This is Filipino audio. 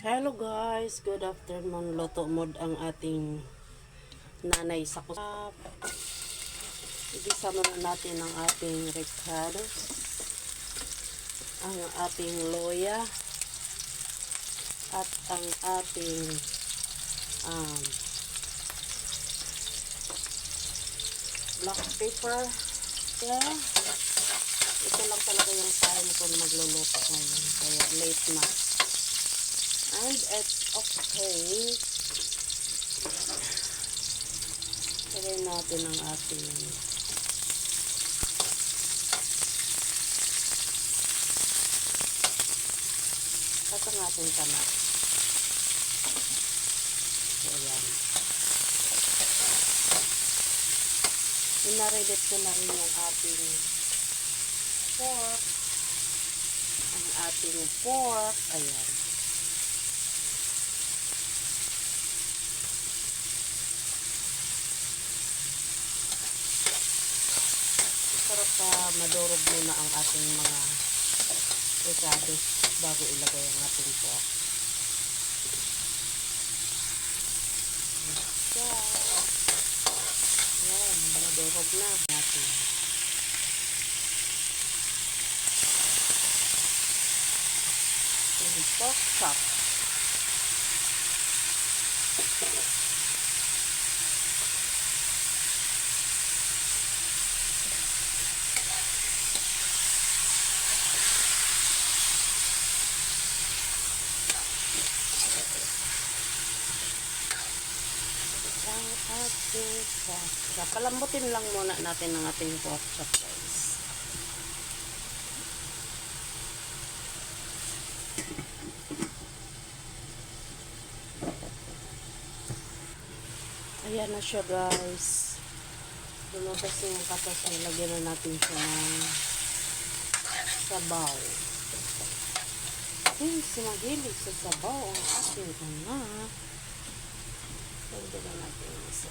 Hello guys, good afternoon. Loto mod ang ating nanay sa kusap. Igisa muna natin ang ating ricados, ang ating loya, at ang ating um, black pepper. Yeah. Ito lang talaga yung time ko magluluto ngayon. Kaya late na. And it's okay. Lagay natin ang ating at ang ating tanak. So, ayan. Inaredit ko na rin yung ating pork. Ang ating pork. Ayan. Madurog muna ang ating mga ricados bago ilagay ang ating pork. So, yan, madurog na natin. Pork chop. ang ating chop. Palambutin lang muna natin ang ating pork chop guys. Ayan na siya guys. Lumabas na yung katas. Nilagyan na natin siya ng sabaw. Ay, sumagilig sa sabaw ang ating anak. Pwede na natin yung isa.